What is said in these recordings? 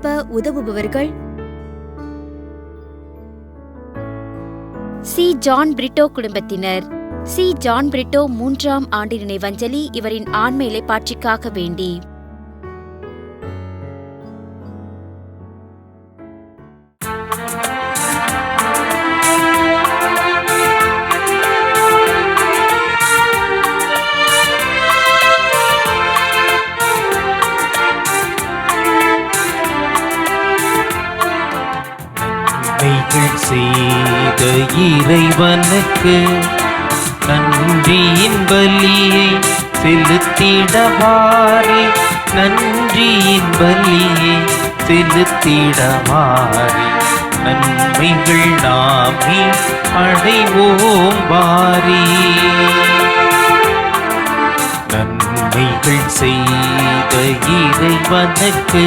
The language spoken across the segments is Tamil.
ஒளிபரப்ப உதவுபவர்கள் சி. ஜான் பிரிட்டோ குடும்பத்தினர். சி. ஜான் பிரிட்டோ மூன்றாம் ஆண்டு நினைவஞ்சலி இவரின் ஆண்மை பாட்சிக்காக வேண்டி. உனக்கு நன்றியின் பலியை செலுத்திடமாறே நன்றியின் பலியை செலுத்திடமாறே நன்மைகள் நாமே அடைவோம் வாரி நன்மைகள் செய்த இறைவனுக்கு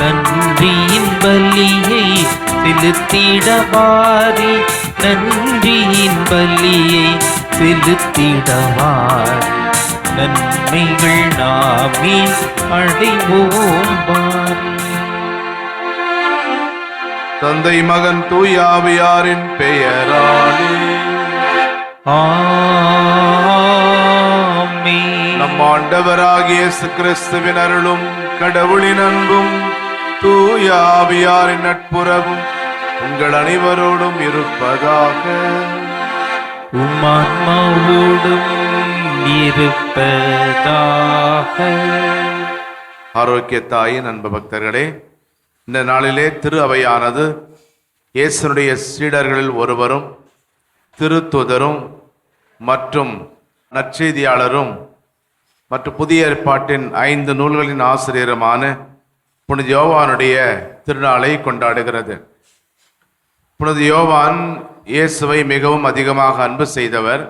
நன்றியின் பலியை செலுத்திடவாரி நன்றியின் பலியை செலுத்திடவாரி. நன்மைகள் நாமே அடைவோம் வாரி தந்தை மகன் தூயாவியாரின் பெயராலே. நம் ஆண்டவராகிய கிறிஸ்துவின் அருளும் கடவுளின் அன்பும் தூயாவியாரின் நட்புறவும் உங்கள் அனைவரோடும் இருப்பதாக. உம் இருப்பதாக. ஆரோக்கிய தாயின் அன்பு பக்தர்களே இந்த நாளிலே திரு அவையானது இயேசுனுடைய சீடர்களில் ஒருவரும் திருத்துதரும் மற்றும் நற்செய்தியாளரும் மற்றும் புதிய ஏற்பாட்டின் ஐந்து நூல்களின் ஆசிரியருமான புனித யோவானுடைய திருநாளை கொண்டாடுகிறது. இப்பொழுது யோவான் இயேசுவை மிகவும் அதிகமாக அன்பு செய்தவர்.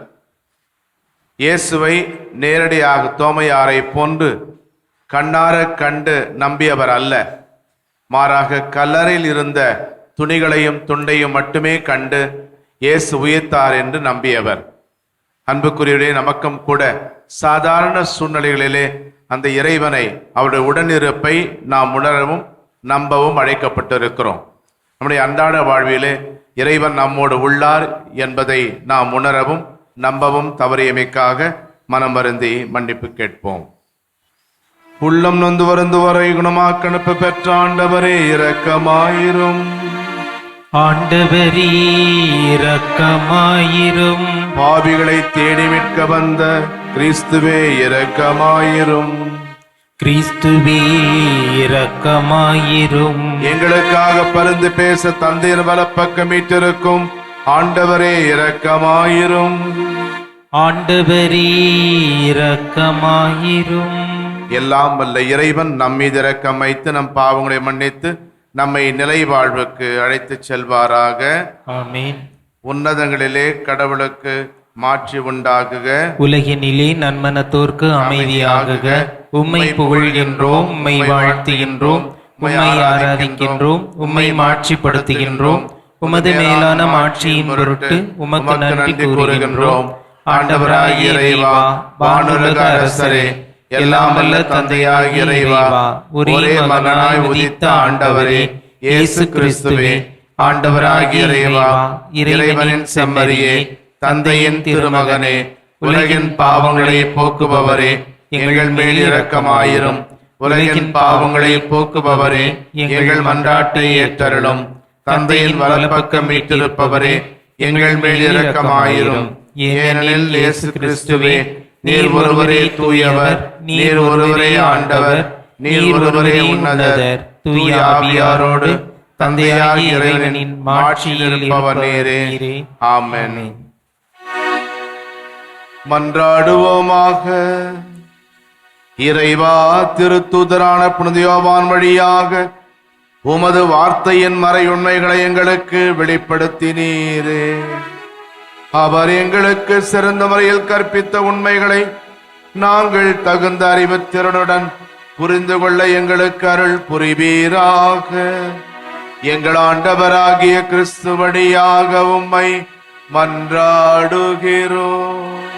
இயேசுவை நேரடியாக தோமையாரை போன்று கண்ணார கண்டு நம்பியவர் அல்ல. மாறாக கல்லறையில் இருந்த துணிகளையும் துண்டையும் மட்டுமே கண்டு இயேசு உயிர்த்தார் என்று நம்பியவர். அன்புக்குரியவரே நமக்கும் கூட சாதாரண சூழ்நிலைகளிலே அந்த இறைவனை அவருடைய உடனிருப்பை நாம் உணரவும் நம்பவும் அழைக்கப்பட்டிருக்கிறோம். நம்முடைய அன்றாட வாழ்விலே இறைவன் நம்மோடு உள்ளார் என்பதை நாம் உணரவும் நம்பவும் தவறியமைக்காக மனம் வருந்தி மன்னிப்பு கேட்போம். உள்ளம் நொந்து வருந்து வரை குணமாக்கணுப்பு பெற்ற ஆண்டவரே இரக்கமாயிரும். ஆண்டவரே இரக்கமாயிரும். பாவிகளை தேடி மீட்க வந்த கிறிஸ்துவே இரக்கமாயிரும். கிறிஸ்துவே இரக்கமாயிரும் எங்களுக்காக பரிந்து பேச தந்தையின் வலப்பக்கம் மீட்டிருக்கும் ஆண்டவரே இரக்கமாயிரும். ஆண்டவரே இரக்கமாயிரும். எல்லாம் வல்ல இறைவன் நம் மீது இரக்கம் வைத்து நம் பாவங்களை மன்னித்து நம்மை நிலை வாழ்வுக்கு அழைத்துச் செல்வாராக. ஆமென். உன்னதங்களிலே கடவுளுக்கு மாட்சி உண்டாகுக. உலகினிலே நன்மனத்தோர்க்கு அமைதியாகுக. உம்மை புகழ்கின்றோம் உம்மை வாழ்த்துகின்றோம் உம்மை ஆராதிக்கின்றோம் உம்மை மாட்சிப்படுத்துகின்றோம். உமது மேலான மாட்சியின் பொருட்டு உமக்கு நன்றி கூறுகின்றோம். ஆண்டவராகிய இறைவா வானுலக அரசரே எல்லாம் வல்ல தந்தையாகிய இறைவா ஒரே மகனாய் உதித்த ஆண்டவரே இயேசு கிறிஸ்துவே ஆண்டவராகிய இறைவா இறைவனின் செம்மறியே தந்தையின் திருமகனே உலகின் பாவங்களை போக்குபவரே எங்கள் மேல் இரக்கமாயிரும். உலகின் பாவங்களை போக்குபவரே எங்கள் மன்றாட்டை ஏற்றருளும். தந்தையின் வலப்பக்கம் மீட்டிருப்பவரே எங்கள் மேல் இரக்கமாயிரும். ஏனெனில் இயேசு கிறிஸ்துவே நீர் ஒருவரே தூயவர் நீர் ஒருவரே ஆண்டவர் நீர் ஒருவரே உன்னதர். தூய ஆவியாரோடு தந்தையாகிய இறைவனின் மாட்சியில் இருப்பவர் நேரே. ஆமென். மன்றாடுவோமாக. இறைவா திருத்துதரான புனிதயோவான் வழியாக உமது வார்த்தையின் மறை உண்மைகளை எங்களுக்கு வெளிப்படுத்தினீரே. அவர் எங்களுக்கு சிறந்த முறையில் கற்பித்த உண்மைகளை நாங்கள் தகுந்த அறிவுத்திறனுடன் புரிந்து கொள்ள எங்களுக்கு அருள் புரிவீராக. எங்கள் ஆண்டவராகிய கிறிஸ்து வழியாக உம்மை மன்றாடுகிறோம்.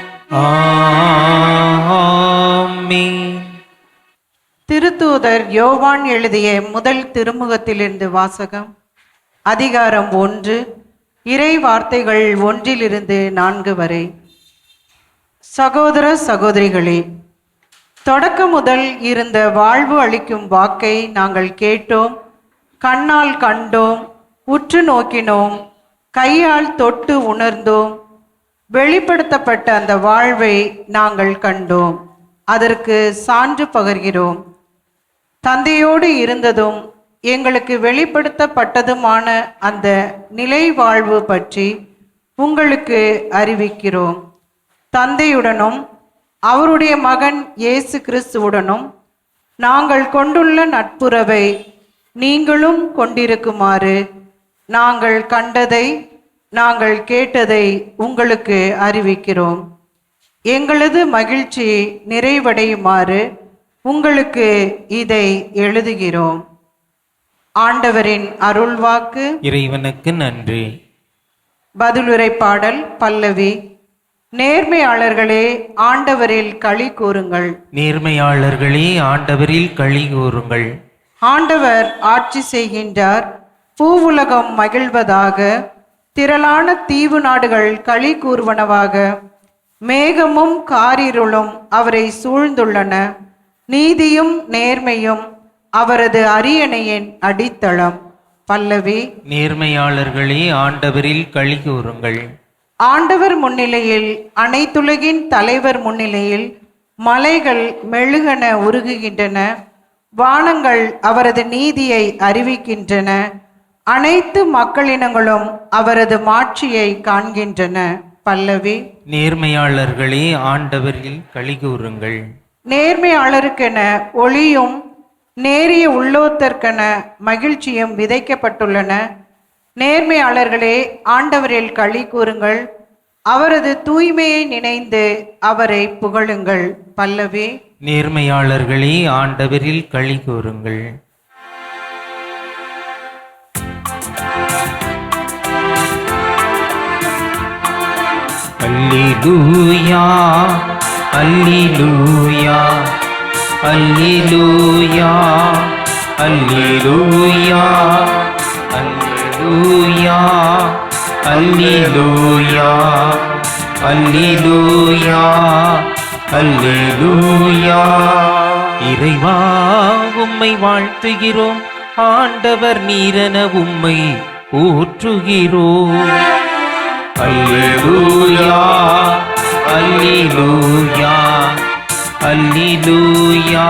திருத்தூதர் யோவான் எழுதிய முதல் திருமுகத்திலிருந்து வாசகம் அதிகாரம் ஒன்று இறை வார்த்தைகள் ஒன்றிலிருந்து நான்கு வரை. சகோதர சகோதரிகளே தொடக்கம் முதல் இருந்த வாழ்வு அளிக்கும் வாக்கை நாங்கள் கேட்டோம் கண்ணால் கண்டோம் உற்று நோக்கினோம் கையால் தொட்டு உணர்ந்தோம் வெளிப்படுத்தப்பட்ட அந்த வாழ்வை நாங்கள் கண்டோம். அதற்கு சான்று பகர்கிறோம். தந்தையோடு இருந்ததும் எங்களுக்கு வெளிப்படுத்தப்பட்டதுமான அந்த நிலை வாழ்வு பற்றி உங்களுக்கு அறிவிக்கிறோம். தந்தையுடனும் அவருடைய மகன் இயேசு கிறிஸ்துவுடனும் நாங்கள் கொண்டுள்ள நட்புறவை நீங்களும் கொண்டிருக்குமாறு நாங்கள் கண்டதை நாங்கள் கேட்டதை உங்களுக்கு அறிவிக்கிறோம். எங்களது மகிழ்ச்சி நிறைவடையுமாறு உங்களுக்கு இதை எழுதுகிறோம். ஆண்டவரின் அருள்வாக்கு. இறைவனுக்கு நன்றி. பதிலுரை பாடல் பல்லவி. நேர்மையாளர்களே ஆண்டவரில் களி கூறுங்கள். நேர்மையாளர்களே ஆண்டவரில் களி கூறுங்கள். ஆண்டவர் ஆட்சி செய்கின்றார். பூவுலகம் மகிழ்வதாக. திரளான தீவு நாடுகள் களி கூறுவனவாக மேகமும் காரிருளும் அவரை சூழ்ந்துள்ளன. நீதியும் நேர்மையும் அவரது அரியணையின் அடித்தளம். பல்லவி. நேர்மையாளர்களே ஆண்டவரில் களி கூறுங்கள். ஆண்டவர் முன்னிலையில் அனைத்துலகின் தலைவர் முன்னிலையில் மலைகள் மெழுகென உருகுகின்றன. வானங்கள் அவரது நீதியை அறிவிக்கின்றன. அனைத்து மக்களினங்களும் அவரது மாட்சியை காண்கின்றன. பல்லவி. நேர்மையாளர்களே ஆண்டவரில் களி கூறுங்கள் நேர்மையாளருக்கென ஒளியும் நேரிய உள்ளோத்தற்கென மகிழ்ச்சியும் விதைக்கப்பட்டுள்ளன. நேர்மையாளர்களே ஆண்டவரில் களி கூறுங்கள் அவரது தூய்மையை நினைந்து அவரை புகழுங்கள். பல்லவி. நேர்மையாளர்களே ஆண்டவரில் களி கூறுங்கள் அல்லிலூயா அல்லிலூயா அல்லிலூயா அல்லிலூயா அல்லிலூயா அல்லிலூயா அல்லிலூயா அல்லிலூயா. இறைவா உம்மை வாழ்த்துகிறோம். ஆண்டவர் நீரென உம்மை ஊற்றுகிறோம். அல்லேலூயா அல்லேலூயா அல்லேலூயா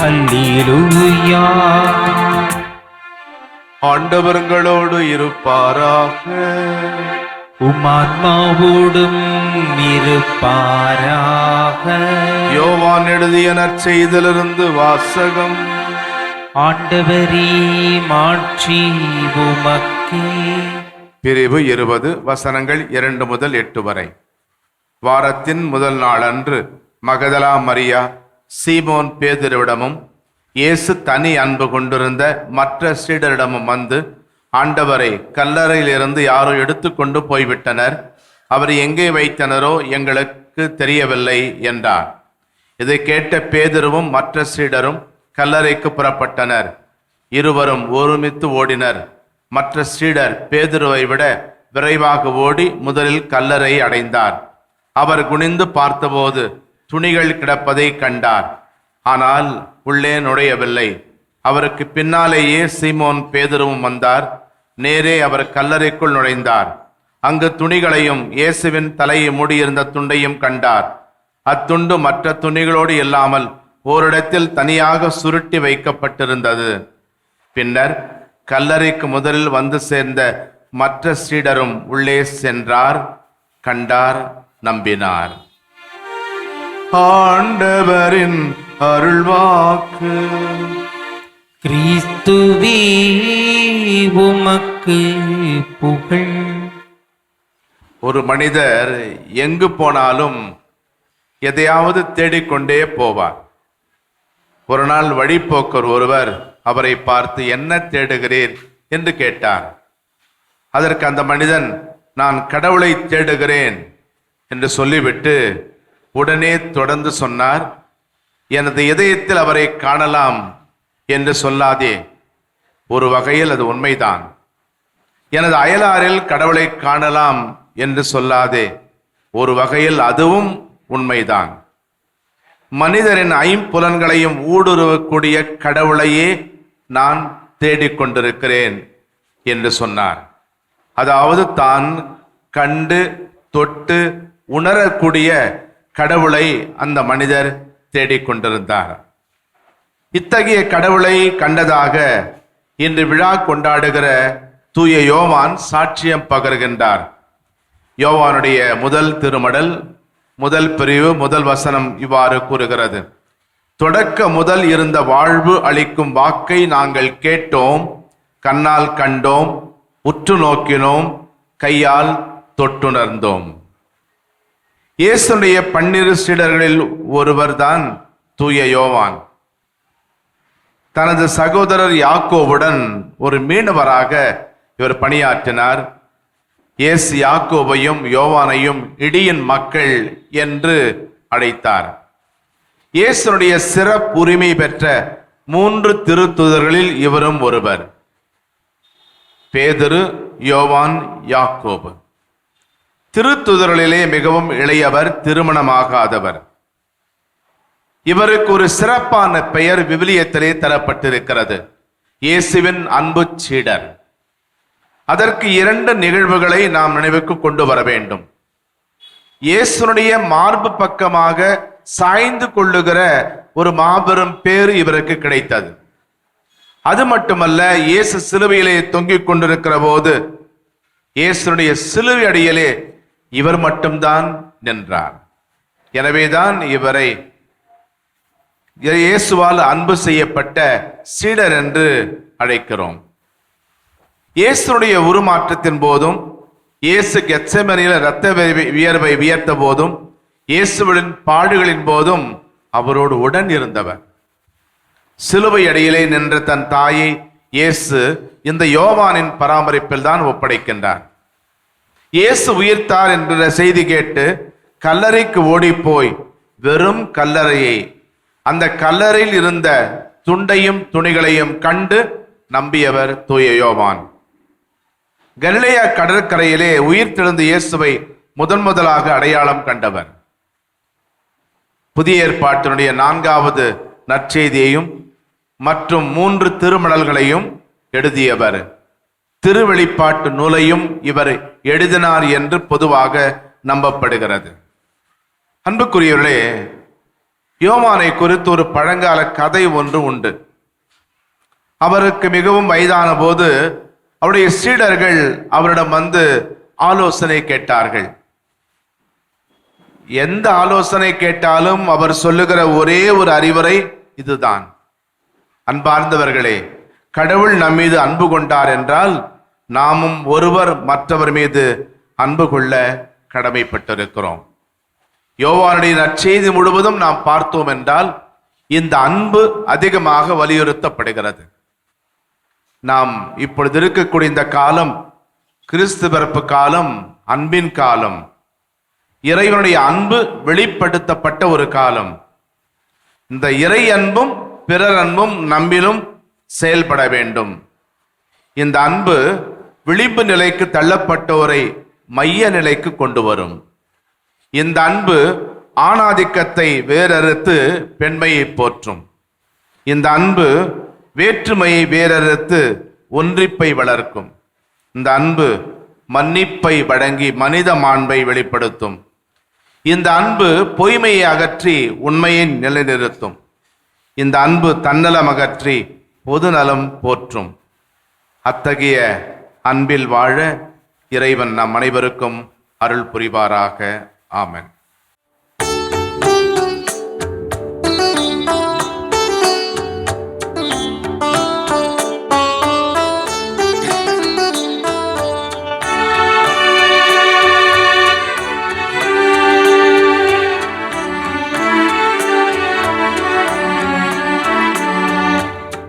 அல்லேலூயா ஆண்டவர்களோடு இருப்பாராக. உமாத்மாவோடும் இருப்பாராக. யோவான் எழுதிய நற்செய்திலிருந்து வாசகம். ஆண்டவரே மாட்சி உமக்கே. பிரிவு இருபது வசனங்கள் இரண்டு முதல் எட்டு வரை. வாரத்தின் முதல் நாள் அன்று மகதலா மரியா சீமோன் பேதுருவிடமும் இயேசு தனி அன்பு கொண்டிருந்த மற்ற சீடரிடமும் வந்து ஆண்டவரை கல்லறையிலிருந்து யாரோ எடுத்துக்கொண்டு போய்விட்டனர். அவர் எங்கே வைத்தனரோ எங்களுக்கு தெரியவில்லை என்றார். இதை கேட்ட பேதுருவும் மற்ற சீடரும் கல்லறைக்கு புறப்பட்டனர். இருவரும் ஒருமித்து ஓடினர். மற்ற சீடர் பேதுருவை விட விரைவாக ஓடி முதலில் கல்லறை அடைந்தார். அவர் குனிந்து பார்த்தபோது துணிகள் கிடப்பதை கண்டார். ஆனால் உள்ளே நுழையவில்லை. அவருக்கு பின்னாலேயே சீமோன் பேதுருவும் வந்தார். நேரே அவர் கல்லறைக்குள் நுழைந்தார். அங்கு துணிகளையும் இயேசுவின் தலையை மூடியிருந்த துண்டையும் கண்டார். அத்துண்டு மற்ற துணிகளோடு இல்லாமல் ஓரிடத்தில் தனியாக சுருட்டி வைக்கப்பட்டிருந்தது. பின்னர் கல்லறைக்கு முதலில் வந்து சேர்ந்த மற்ற சீடரும் உள்ளே சென்றார் கண்டார் நம்பினார். ஆண்டவரின் அருள்வாக்கு. கிறிஸ்துவே உமக்கு புகழ். ஒரு மனிதர் எங்கு போனாலும் எதையாவது தேடிக்கொண்டே போவார். ஒரு நாள் வழிப்போக்கர் ஒருவர் அவரை பார்த்து என்ன தேடுகிறீர்? என்று கேட்டார். அதற்கு அந்த மனிதன் நான் கடவுளை தேடுகிறேன் என்று சொல்லிவிட்டு உடனே தொடர்ந்து சொன்னார். எனது இதயத்தில் அவரை காணலாம் என்று சொல்லாதே. ஒரு வகையில் அது உண்மைதான். எனது அயலாரில் கடவுளை காணலாம் என்று சொல்லாதே. ஒரு வகையில் அதுவும் உண்மைதான். மனிதரின் ஐம்புலன்களையும் ஊடுருவக்கூடிய கடவுளையே நான் தேடிக்கொண்டிருக்கிறேன் என்று சொன்னார். அதாவது தான் கண்டு தொட்டு உணரக்கூடிய கடவுளை அந்த மனிதர் தேடிக்கொண்டிருந்தார். இத்தகைய கடவுளை கண்டதாக இன்று விழா கொண்டாடுகிற தூய யோவான் சாட்சியம் பகர்கின்றார். யோவானுடைய முதல் திருமடல் முதல் பிரிவு முதல் வசனம் இவ்வாறு கூறுகிறது. தொடக்க முதல் இருந்த வாழ்வு அளிக்கும் வாக்கை நாங்கள் கேட்டோம் கண்ணால் கண்டோம் உற்று நோக்கினோம் கையால் தொட்டுணர்ந்தோம். இயேசுடைய பன்னிரு சீடர்களில் ஒருவர்தான் தூய யோவான். தனது சகோதரர் யாக்கோவுடன் ஒரு மீனவராக இவர் பணியாற்றினார். இயேசு யாக்கோபையும் யோவானையும் இடியின் மக்கள் என்று அழைத்தார். இயேசுனுடைய சிறப்புரிமை பெற்ற மூன்று திருத்துதர்களில் இவரும் ஒருவர். பேதரு யோவான் யாக்கோபு. திருத்துதர்களிலே மிகவும் இளையவர் திருமணமாகாதவர். இவருக்கு ஒரு சிறப்பான பெயர் விவிலியத்திலே தரப்பட்டிருக்கிறது. இயேசுவின் அன்பு சீடர். அதற்கு இரண்டு நிகழ்வுகளை நாம் நினைவுக்கு கொண்டு வர வேண்டும். இயேசுனுடைய மார்பு பக்கமாக சாய்ந்து கொள்ளுகிற ஒரு மாபெரும் பேரு இவருக்கு கிடைத்தது. அது மட்டுமல்ல இயேசு சிலுவையிலே தொங்கிக் கொண்டிருக்கிற போது இயேசுனுடைய சிலுவை அடியிலே இவர் மட்டும்தான் நின்றார். எனவேதான் இவரை இயேசுவால் அன்பு செய்யப்பட்ட சீடர் என்று அழைக்கிறோம். இயேசுடைய உருமாற்றத்தின் போதும் இயேசு கெச்சமனியில் இரத்த வியர்வை வியர்த்த போதும் இயேசுவின் பாடுகளின் போதும் அவரோடு உடன் இருந்தவர். சிலுவை அடியிலே நின்ற தன் தாயை இயேசு இந்த யோவானின் பராமரிப்பில் தான் ஒப்படைக்கின்றார். இயேசு உயிர்த்தார் என்ற செய்தி கேட்டு கல்லறைக்கு ஓடிப்போய் வெறும் கல்லறையை அந்த கல்லறையில் இருந்த துண்டையும் துணிகளையும் கண்டு நம்பியவர் தூய யோவான். கலிலேயா கடற்கரையிலே உயிர்த்தெழுந்த இயேசுவை முதன் முதலாக அடையாளம் கண்டவர். புதிய ஏற்பாட்டினுடைய நான்காவது நற்செய்தியையும் மற்றும் மூன்று திருமணல்களையும் எழுதியவர். திருவெளிப்பாட்டு நூலையும் இவர் எழுதினார் என்று பொதுவாக நம்பப்படுகிறது. அன்புக்குரியவர்களே யோமானை குறித்து ஒரு பழங்கால கதை ஒன்று உண்டு. அவருக்கு மிகவும் வயதான போது அவருடைய சீடர்கள் அவரிடம் வந்து ஆலோசனை கேட்டார்கள். எந்த ஆலோசனை கேட்டாலும் அவர் சொல்லுகிற ஒரே ஒரு அறிவுரை இதுதான். அன்பார்ந்தவர்களே கடவுள் நம் மீது அன்பு கொண்டார் என்றால் நாமும் ஒருவர் மற்றவர் மீது அன்பு கொள்ள கடமைப்பட்டிருக்கிறோம். யோவானுடைய நற்செய்தி முழுவதும் நாம் பார்த்தோம் என்றால் இந்த அன்பு அதிகமாக வலியுறுத்தப்படுகிறது. நாம் இப்பொழுது இருக்கக்கூடிய இந்த காலம் கிறிஸ்து பிறப்பு காலம் அன்பின் காலம் இறைவனுடைய அன்பு வெளிப்படுத்தப்பட்ட ஒரு காலம். இந்த இறை அன்பும் பிறர் அன்பும் நம்மிலும் செயல்பட வேண்டும். இந்த அன்பு விளிம்பு நிலைக்கு தள்ளப்பட்டோரை மைய நிலைக்கு கொண்டு வரும். இந்த அன்பு ஆணாதிக்கத்தை வேறறுத்து பெண்மையை போற்றும். இந்த அன்பு வேற்றுமையை வேறறுத்து ஒன்றிப்பை வளர்க்கும். இந்த அன்பு மன்னிப்பை வழங்கி மனித மாண்பை வெளிப்படுத்தும். இந்த அன்பு பொய்மையை அகற்றி உண்மையை நிலைநிறுத்தும். இந்த அன்பு தன்னலம் அகற்றி பொதுநலம் போற்றும். அத்தகைய அன்பில் வாழ இறைவன் நம் அனைவருக்கும் அருள் புரிவாராக. ஆமன்.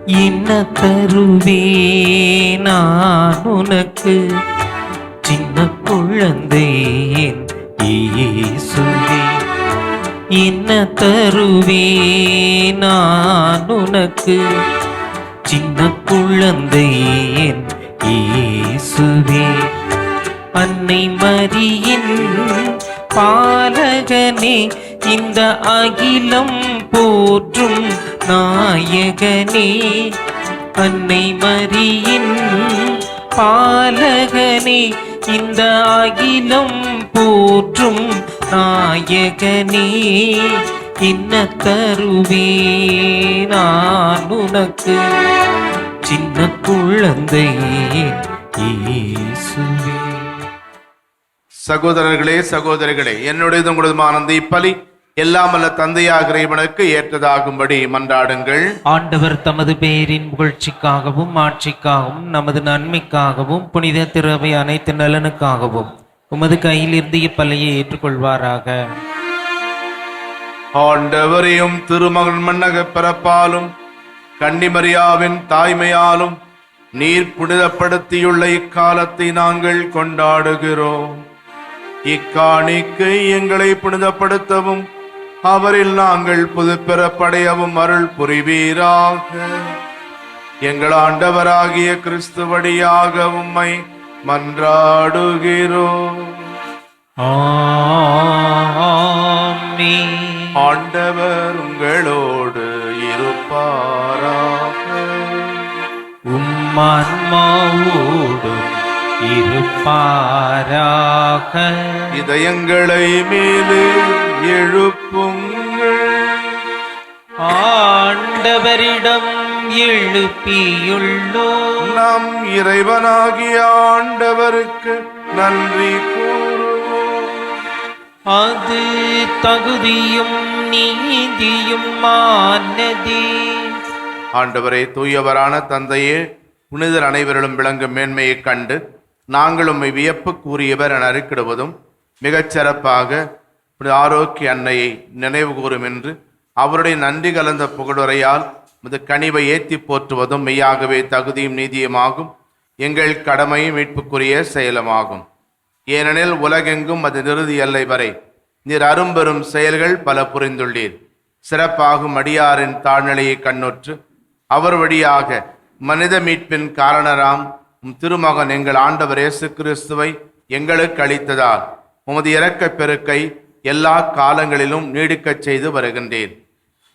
என்ன தருவே நான் உனக்கு சின்ன குழந்தை என் என்ன தருவே நான் உனக்கு சின்ன குழந்தை என் அன்னை மரியின் பாலகனே இந்த அகிலம் போற்றும் நாயகனே அன்னை மரியின் பாலகனே இந்த அகிலம் போற்றும் நாயகனே என்ன தருவே நான் உனக்கு சின்ன குழந்தை சகோதரர்களே சகோதரிகளே என்னுடையது உங்களதுமான அந்த இப்பலி. எல்லாம் அல்ல தந்தையாக இறைவனுக்கு ஏற்றதாகும்படி மன்றாடுங்கள். ஆண்டவர் தமது பெயரின் புகழ்ச்சிக்காகவும் ஆட்சிக்காகவும் நமது நன்மைக்காகவும் புனித திறவை அனைத்து நலனுக்காகவும் உமது கையிலிருந்து இப்பலையை ஏற்றுக்கொள்வாராக. ஆண்டவரையும் திருமகன் மன்னக பிறப்பாலும் கன்னிமரியாவின் தாய்மையாலும் நீர் புனிதப்படுத்தியுள்ள இக்காலத்தை நாங்கள் கொண்டாடுகிறோம். இக்காணிக்கை எங்களை புனிதப்படுத்தவும் அவரில் நாங்கள் புதுப்பிறப்படையவும் அருள் புரிவீராக. எங்கள் ஆண்டவராகிய கிறிஸ்து வழியாக உம்மை மன்றாடுகிறோம். ஆண்டவர் உங்களோடு இருப்பாராக. உம்மான்மாவோடும் இருப்பாராக. இதயங்களை மேலே எழுப்புங்கள் ஆண்டவரிடம் எழுப்பியுள்ளோ. நம் இறைவனாகிய ஆண்டவருக்கு நன்றி அது தகுதியும் நீதியும் மானதே ஆண்டவரே தூயவரான தந்தையே புனிதர் அனைவரிலும் விளங்கும் மேன்மையைக் கண்டு நாங்கள் உம்மை வியப்புக்குரியவர் என அறிக்கிடுவதும் மிகச் சிறப்பாக ஆரோக்கிய அன்னையை நினைவு கூறும் என்று அவருடைய நன்றி கலந்த புகழுரையால் முது கனிவை ஏற்றி போற்றுவதும் மெய்யாகவே தகுதியும் நீதியுமாகும். எங்கள் கடமையும் மீட்புக்குரிய செயலுமாகும். ஏனெனில் உலகெங்கும் அது நிறுதி எல்லை வரை நீர் அரும்பெரும் செயல்கள் பல புரிந்துள்ளீர். சிறப்பாகும் அடியாரின் தாழ்நிலையை கண்ணுற்று. அவர் வழியாக மனித மீட்பின் காரணராம் திருமகன் எங்கள் ஆண்டவர் இயேசு கிறிஸ்துவை எங்களுக்கு அளித்ததால் உமது இறக்கப் பெருக்கை எல்லா காலங்களிலும் நீடிக்கச் செய்து வருகின்றேன்.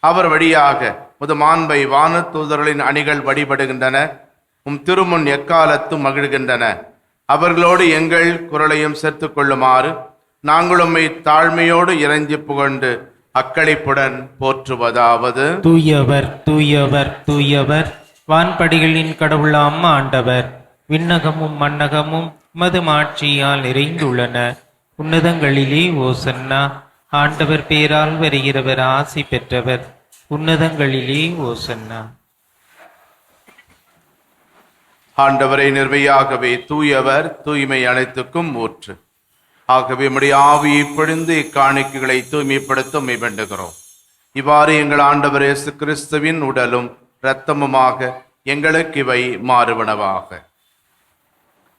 அவர் வழியாக முது மாண்பை வான தூதர்களின் அணிகள் வழிபடுகின்றன உம் திருமுன் எக்காலத்தும் மகிழ்கின்றன. அவர்களோடு எங்கள் குரலையும் சேர்த்து கொள்ளுமாறு நாங்கள் உம்மை தாழ்மையோடு இறைஞ்சி புகழ்ந்து அக்களிப்புடன் போற்றுவதாவது. தூயவர் தூயவர் தூயவர் வான்படிகளின் கடவுளாம் ஆண்டவர். விண்ணகமும் மன்னகமும் மது மாட்சியால் நிறைந்துள்ளன. உன்னதங்களிலே ஓசன்னா ஆண்டவர் பேரால் வருகிறவர் ஆசி பெற்றவர். உன்னதங்களிலே ஓசன்னா ஆண்டவரை நிர்மையாகவே தூயவர் தூய்மை அனைத்துக்கும் ஊற்று. ஆகவே நம்முடைய ஆவியை பிழிந்து இக்காணிக்கைகளை தூய்மைப்படுத்த உம்மை வேண்டுகிறோம். இவ்வாறு எங்கள் ஆண்டவர் இயேசு கிறிஸ்துவின் உடலும் இரத்தமுமாக எங்களுக்கு இவை மாறுவனவாக.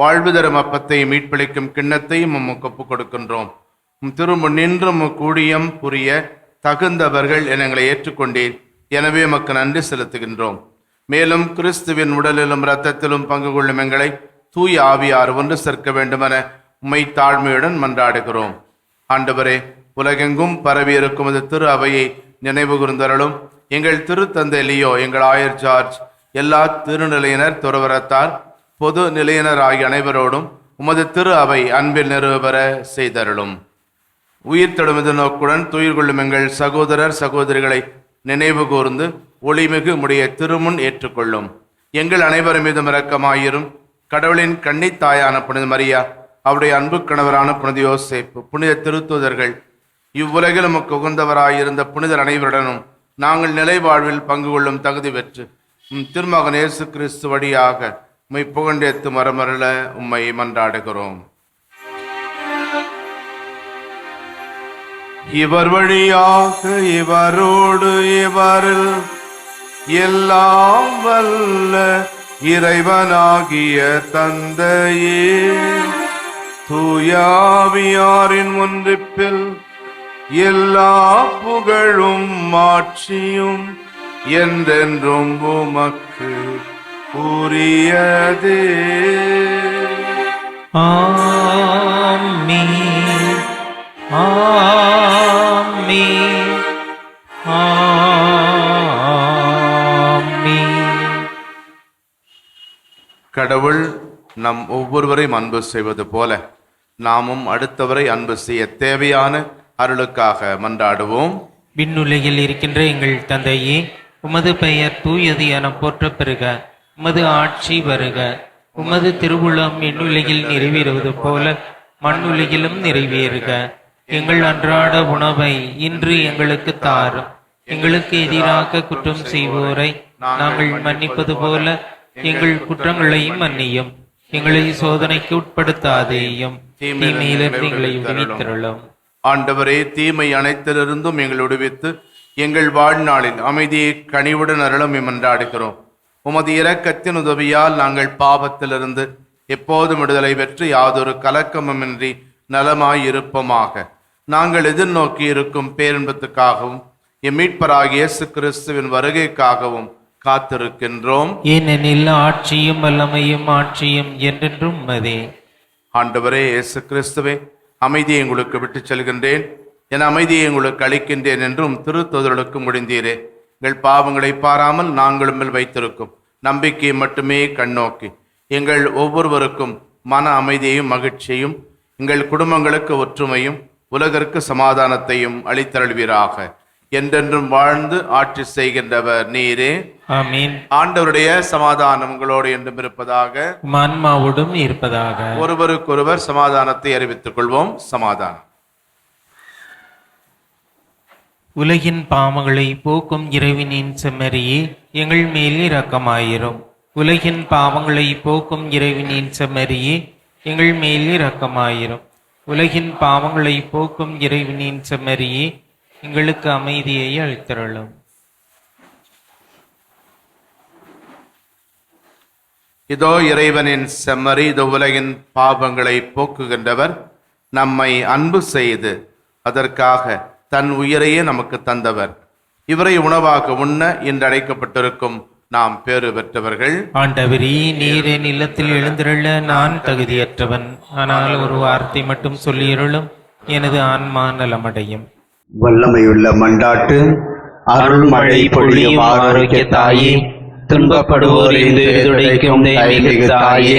வாழ்வு தரும் அப்பத்தை மீட்பளிக்கும் கிண்ணத்தையும் உமக்கு ஒப்புக் கொடுக்கின்றோம். திரும்ப நின்றும் கூடியம் புரிய தகுந்தவர்கள் என எங்களை ஏற்றுக்கொண்டீர். எனவே உமக்கு நன்றி செலுத்துகின்றோம். மேலும் கிறிஸ்துவின் உடலிலும் இரத்தத்திலும் பங்கு கொள்ளும் எங்களை தூய ஆவியார் ஒன்று சேர்க்க வேண்டுமென உம்மை தாழ்மையுடன் மன்றாடுகிறோம். ஆண்டவரே உலகெங்கும் பரவியிருக்கும் இந்த திரு அவையை நினைவு கூர்ந்தருளும். எங்கள் திருத்தந்தை லியோ எங்கள் ஆயர் ஜார்ஜ் எல்லா திருநிலையினர் துறவரத்தார் பொது நிலையினர் ஆகிய அனைவரோடும் உமது திரு அவை அன்பில் நிறுவபெற செய்தருளும். உயிர் தழுமது நோக்குடன் துயிர் கொள்ளும் எங்கள் சகோதரர் சகோதரிகளை நினைவு கூர்ந்து ஒளிமிகு முடிய திருமுன் ஏற்றுக்கொள்ளும். எங்கள் அனைவரும் மீதும் இரக்கமாயிரும். கடவுளின் கன்னித்தாயான புனித மரியா அவருடைய அன்பு கணவரான புனித யோசேப்பு புனித திருத்துதர்கள் இவ்வுலகில் நமக்கு உகந்தவராயிருந்த புனிதர் அனைவருடனும் நாங்கள் நிலை வாழ்வில் பங்கு கொள்ளும் தகுதி பெற்று திருமகன் இயேசு கிறிஸ்து வழியாக உம்மை புகண்டேத்து மரமருள உம்மை மன்றாடுகிறோம். இவர் வழியாக இவரோடு இவரில் எல்லாம் வல்ல இறைவனாகிய தந்தையே. தூயாவியாரின் ஒன்றிப்பில் எல்லா புகழும் மாட்சியும் என்றென்றும் உமக்கு உரியதே. ஆமென். ஆமென். ஆமென். கடவுள் நம் ஒவ்வொருவரையும் அன்பு செய்வது போல நாமும் அடுத்தவரை அன்பு செய்ய தேவையான அருளுக்காக மன்றாடுவோம். விண்ணுலகில் இருக்கின்ற எங்கள் தந்தையே உமது பெயர் தூயது என போற்றப் பெறுக உமது ஆட்சி வருக. உமது திருவுளம் விண்ணுலகில் நிறைவேறுவது போல மண்ணுலகிலும் நிறைவேறுக. எங்கள் அன்றாட உணவை இன்று எங்களுக்கு தாரும். எங்களுக்கு எதிராக குற்றம் செய்வோரை நாங்கள் மன்னிப்பது போல எங்கள் குற்றங்களையும் மன்னியும். எங்களை சோதனைக்கு உட்படுத்தாதேயும். தீமையிலிருந்து எங்களை விடுவித்திரளும். ஆண்டவரே தீமை அனைத்திலிருந்தும் எங்களை விடுவித்து எங்கள் வாழ்நாளில் அமைதியை கனிவுடன் அருளும் மன்றாடுகிறோம் உமது இரக்கத்தின் உதவியால் நாங்கள் பாவத்திலிருந்து எப்போதும் விடுதலை பெற்று யாதொரு கலக்கமுமின்றி நலமாயிருப்போமாக. நாங்கள் எதிர்நோக்கி இருக்கும் பேரின்பத்துக்காகவும் எம் மீட்பராகிய இயேசு கிறிஸ்துவின் வருகைக்காகவும் காத்திருக்கின்றோம். ஏனெனில் ஆட்சியும் வல்லமையும் ஆட்சியும் என்றென்றும் மதே. ஆண்டவரே இயேசு கிறிஸ்துவே அமைதியை உங்களுக்கு விட்டுச் செல்கின்றேன். என் அமைதியை உங்களுக்கு அளிக்கின்றேன் என்றும் திருத்தொதர்களுக்கு முடிந்தீரே. எங்கள் பாவங்களை பாராமல் நாங்களும் வைத்திருக்கும். நம்பிக்கையை மட்டுமே கண்ணோக்கி. எங்கள் ஒவ்வொருவருக்கும் மன அமைதியையும் மகிழ்ச்சியையும் எங்கள் குடும்பங்களுக்கு ஒற்றுமையும் உலகிற்கு சமாதானத்தையும் அளித்தருள்வீராக. என்றென்றும் வாழ்ந்து ஆட்சி செய்கின்றவர் நீரே. ஆண்டவருடைய சமாதானம் உங்களோடு என்றும் இருப்பதாக. ஆன்மாவோடும் இருப்பதாக. ஒருவருக்கொருவர் சமாதானத்தை அறிவித்துக் கொள்வோம். சமாதானம். உலகின் பாவங்களை போக்கும் இறைவனின் செம்மறியே எங்கள் மேல் இரக்கமாயிரும். உலகின் பாவங்களை போக்கும் இறைவனின் செம்மறியே எங்கள் மேல் இரக்கமாயிரும். உலகின் பாவங்களை போக்கும் இறைவனின் செம்மறியே எங்களுக்கு அமைதியை அளித்தருளும். இதோ இறைவனின் செம்மறி இது உலகின் பாவங்களை போக்குகின்றவர் நம்மை அன்பு செய்து அதற்காக தன் உயிரையே நமக்கு தந்தவர். இவரை உணவாக உண்ண இன்று அழைக்கப்பட்டிருக்கும் நாம் பேறு பெற்றவர்கள். ஆண்டவரே நீர் என் இல்லத்தில் எழுந்திருள்ள நான் தகுதியற்றவன். ஆனால் ஒரு வார்த்தை மட்டும் சொல்லியருளும் எனது ஆன்மா நலமடையும். வல்லமையுள்ள மண்டாட்டு அருள்மழை பொழியும் ஆரோக்கிய தாயே துன்பப்படுவோர் இன்று துடைக்கும் தெய்வீக தாயே.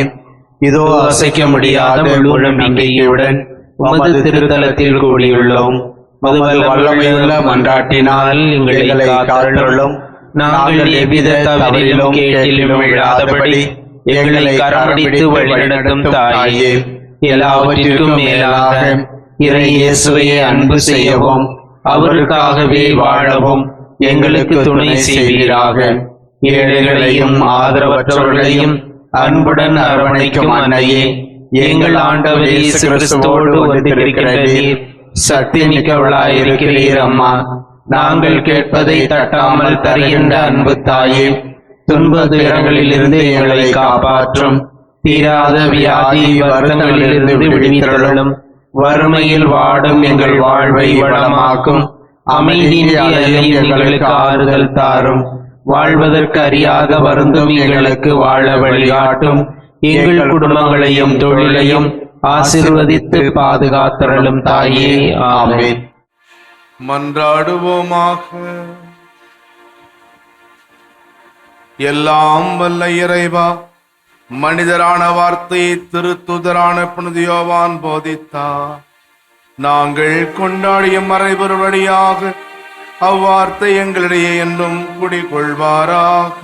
இதோ அசைக்க முடியாத முழு நம்பிக்கையுடன் உமது திருத்தலத்தில் கூடியுள்ளோம். வல்லமையுள்ள மன்றாட்டினால் எங்களை காத்துள்ளும் நாங்கள் எவ்வித தவறிலும் கேட்டிலும் விழாதபடி எங்களை கரமடித்து வழிநடத்தும் தாயே. எல்லாவற்றிற்கும் மேலாக இறை இயேசுவை அன்பு செய்யவும் அவருக்காகவே வாழவும் எங்களுக்கு துணை செய்வீராக. ஏழைகளையும் ஆதரவற்றவர்களையும் அன்புடன் அரவணைக்கும் அன்னையே. எங்கள் ஆண்டவர் வந்திருக்கிற நீர் சக்தி மிக்கவளாய் இருக்கிறீர் அம்மா நாங்கள் கேட்பதை தட்டாமல் தருகின்ற அன்பு தாயே துன்ப துயரங்களிலிருந்து எங்களை காப்பாற்றும். தீராத வியாதி வருடங்களிலிருந்து விடுவித்தருளும் வறுமையில் வாடும் எங்கள் வாழ்வை வளமாக்கும். அமைதி எங்களுக்கு ஆறுதல் தாரும். வாழ்வதற்கு அறியாத வருந்தும் எங்களுக்கு வாழ வழிகாட்டும். எங்கள் குடும்பங்களையும் தொழிலையும் ஆசிர்வதித்து பாதுகாத்தரலும் தாயே ஆமென். மன்றாடுவோமாக. எல்லாம் வல்ல இறைவா மனிதரான வார்த்தையை திருத்துதரான புனிதியோவான் போதித்தார் நாங்கள் கொண்டாடிய மறைபொரு வழியாக அவ்வார்த்தை எங்களிடையே என்றும் குடிகொள்வாராக.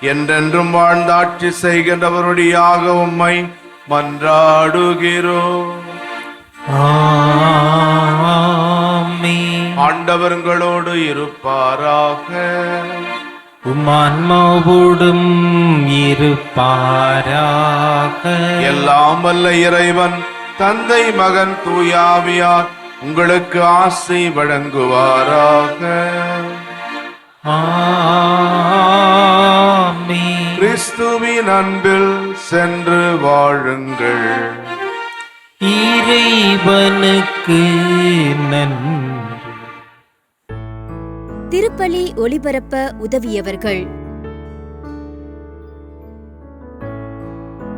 என்றென்றும் வாழ்ந்தாட்சி செய்கின்றவருடையாக உம்மை மன்றாடுகிறோம். ஆண்டவர்களோடு இருப்பாராக உம்மான்மாவோடும் இருப்பாராக எல்லாம் வல்ல இறைவன் தந்தை மகன் தூயாவியார் உங்களுக்கு ஆசை வழங்குவாராக. கிறிஸ்துவின் அன்பில் சென்று வாழுங்கள். இறைவனுக்கு நன்றி. திருப்பலி ஒளிபரப்ப உதவியவர்கள்.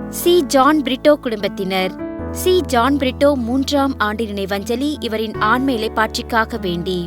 சி. ஜான் பிரிட்டோ குடும்பத்தினர். சி. ஜான் பிரிட்டோ மூன்றாம் ஆண்டு நினைவஞ்சலி இவரின் ஆண்மை இலைப்பாட்சிக்காக வேண்டி.